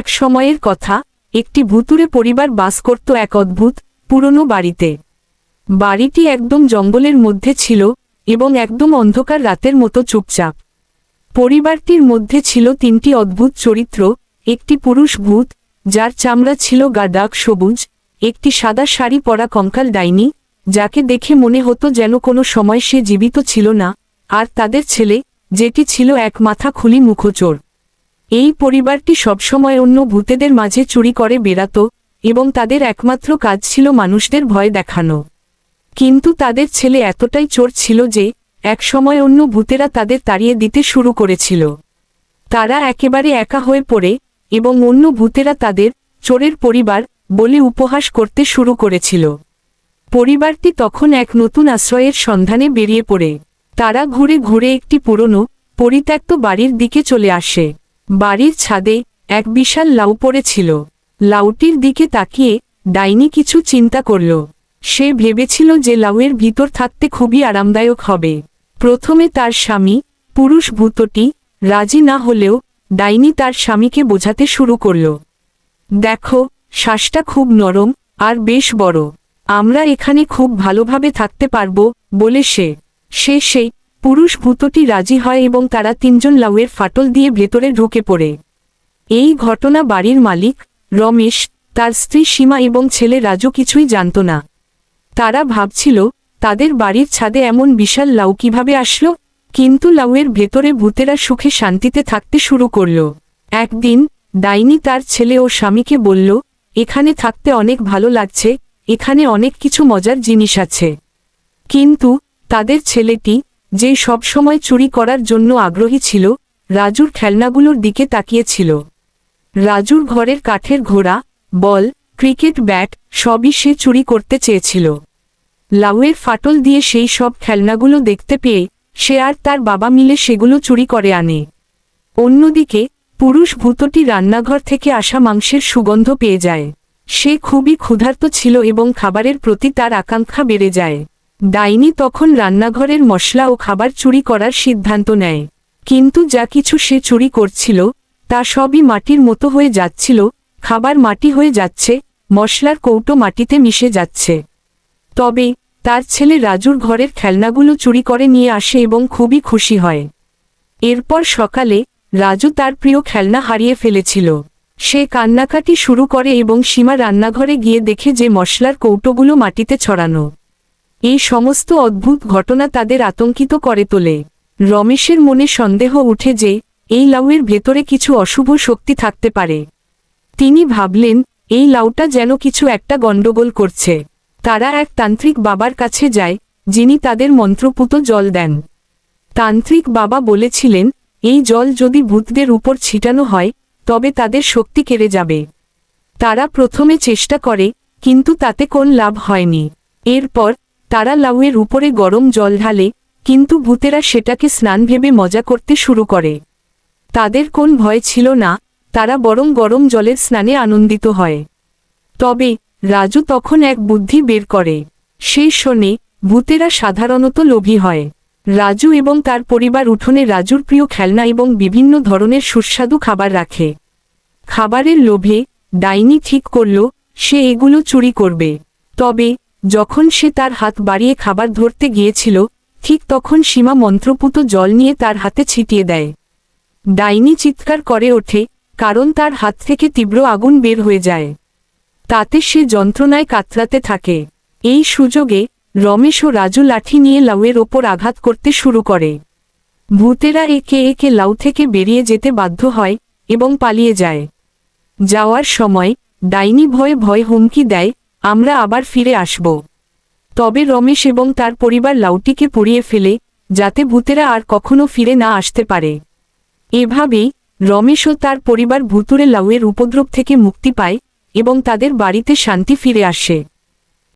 এক সময়ের কথা, একটি ভুতুরে পরিবার বাস করত এক অদ্ভুত, পুরনো বাড়িতে। বাড়িটি একদম জঙ্গলের মধ্যে ছিল এবং একদম অন্ধকার রাতের মতো চুপচাপ। পরিবারটির মধ্যে ছিল তিনটি অদ্ভুত চরিত্র, একটি পুরুষ ভূত, যার চামড়া ছিল গাদাক সবুজ, একটি সাদা শাড়ি পরা কঙ্কাল ডাইনি, যাকে দেখে মনে হতো যেন কোনো সময় সে জীবিত ছিল না, আর তাদের ছেলে, যেটি ছিল এক মাথা খুলি মুখচোর। এই পরিবারটি সবসময় অন্য ভূতেদের মাঝে চুরি করে, বেড়াত এবং তাদের একমাত্র কাজ ছিল মানুষদের ভয় দেখানো। কিন্তু তাদের ছেলে এতটাই চোর ছিল যে, একসময় অন্য ভূতেরা তাদের তাড়িয়ে দিতে শুরু করেছিল। তারা একেবারে একা হয়ে পড়ে এবং অন্য ভূতেরা তাদের চোরের পরিবার বলে উপহাস করতে শুরু করেছিল। পরিবারটি তখন এক নতুন আশ্রয়ের সন্ধানে বেরিয়ে পড়ে। তারা ঘুরে ঘুরে একটি পুরনো, পরিত্যক্ত বাড়ির দিকে চলে আসে। বাড়ির ছাদে এক বিশাল লাউ পড়েছিল। লাউটির দিকে তাকিয়ে ডাইনি কিছু চিন্তা করল। সে ভেবেছিল যে লাউয়ের ভিতর থাকতে খুবই আরামদায়ক হবে। প্রথমে তার স্বামী, পুরুষ ভূতটি, রাজি না হলেও ডাইনি তার স্বামীকে বোঝাতে শুরু করল। দেখো, শ্বাসটা খুব নরম আর বেশ বড়। আমরা এখানে খুব ভালোভাবে থাকতে পারব বলে সে। সে সেই পুরুষ ভূতটি রাজি হয় এবং তারা তিনজন লাউয়ের ফাটল দিয়ে ভেতরে ঢুকে পড়ে। এই ঘটনা বাড়ির মালিক, রমেশ, তার স্ত্রী সীমা এবং ছেলে রাজু কিছুই জানত না। তারা ভাবছিল, তাদের বাড়ির ছাদে এমন বিশাল লাউ কীভাবে আসলো? কিন্তু লাউয়ের ভেতরে ভূতেরা সুখে শান্তিতে থাকতে শুরু করল। একদিন, ডাইনি তার ছেলে ও স্বামীকে বলল, এখানে থাকতে অনেক ভালো লাগছে, এখানে অনেক কিছু মজার জিনিস আছে। কিন্তু, তাদের ছেলেটি যে সবসময় চুরি করার জন্য আগ্রহী ছিল, রাজুর খেলনাগুলোর দিকে তাকিয়েছিল। রাজুর ঘরের কাঠের ঘোড়া, বল, ক্রিকেট ব্যাট, সবই সে চুরি করতে চেয়েছিল। লাউয়ের ফাটল দিয়ে সেই সব খেলনাগুলো দেখতে পেয়ে, সে আর তার বাবা মিলে সেগুলো চুরি করে আনে। অন্যদিকে, পুরুষ ভূতটি রান্নাঘর থেকে আসা মাংসের সুগন্ধ পেয়ে যায়। সে খুবই ক্ষুধার্ত ছিল এবং খাবারের প্রতি তার আকাঙ্ক্ষা বেড়ে যায়। ডাইনি তখন রান্নাঘরের মশলা ও খাবার চুরি করার সিদ্ধান্ত নেয়। কিন্তু যা কিছু সে চুরি করছিল, তা সবই মাটির মতো হয়ে যাচ্ছিল, খাবার মাটি হয়ে যাচ্ছে, মশলার কৌটো মাটিতে মিশে যাচ্ছে। তবে, তার ছেলে রাজুর ঘরের খেলনাগুলো চুরি করে নিয়ে আসে এবং খুবই খুশি হয়। এরপর সকালে, রাজু তার প্রিয় খেলনা হারিয়ে ফেলেছিল। সে কান্নাকাটি শুরু করে এবং সীমা রান্নাঘরে গিয়ে দেখে যে মশলার কৌটোগুলো মাটিতে ছড়ানো। এই সমস্ত অদ্ভুত ঘটনা তাদের আতঙ্কিত করে তোলে। রমেশের মনে সন্দেহ উঠে যে, এই লাউয়ের ভেতরে কিছু অশুভ শক্তি থাকতে পারে। তিনি ভাবলেন, এই লাউটা যেন কিছু একটা গণ্ডগোল করছে। তারা এক তান্ত্রিক বাবার কাছে যায়, যিনি তাদের মন্ত্রপুত জল দেন। তান্ত্রিক বাবা বলেছিলেন, এই জল যদি ভূতদের উপর ছিটানো হয়, তবে তাদের শক্তি কেড়ে যাবে। তারা প্রথমে চেষ্টা করে, কিন্তু তাতে কোন লাভ হয়নি। এরপর তারা লাউয়ের উপরে গরম জল ঢালে, কিন্তু ভূতেরা সেটাকে স্নান ভেবে মজা করতে শুরু করে। তাদের কোন ভয় ছিল না, তারা বরং গরম জলের স্নানে আনন্দিত হয়। তবে, রাজু তখন এক বুদ্ধি বের করে। সেই শোনে, ভূতেরা সাধারণত লোভী হয়। রাজু এবং তার পরিবার উঠোনে রাজুর প্রিয় খেলনা এবং বিভিন্ন ধরনের সুস্বাদু খাবার রাখে। খাবারের লোভে, ডাইনি ঠিক করল, সে এগুলো চুরি করবে। তবে যখন সে তার হাত বাড়িয়ে খাবার ধরতে গিয়েছিল, ঠিক তখন সীমা মন্ত্রপুত জল নিয়ে তার হাতে ছিটিয়ে দেয়। ডাইনি চিৎকার করে ওঠে, কারণ তার হাত থেকে তীব্র আগুন বের হয়ে যায়। তাতে সে যন্ত্রণায় কাতরাতে থাকে। এই সুযোগে রমেশ ও রাজু লাঠি নিয়ে লাউয়ের ওপর আঘাত করতে শুরু করে। ভূতেরা একে একে লাউ থেকে বেরিয়ে যেতে বাধ্য হয় এবং পালিয়ে যায়। যাওয়ার সময় ডাইনি ভয়ে ভয় হুমকি দেয় আমরা আবার ফিরে আসব। তবে রমেশ এবং তার পরিবার লাউটিকে পুড়িয়ে ফেলে, যাতে ভূতেরা আর কখনো ফিরে না আসতে পারে। এভাবেই রমেশ ও তার পরিবার ভুতুরে লাউয়ের উপদ্রব থেকে মুক্তি পায় এবং তাদের বাড়িতে শান্তি ফিরে আসে।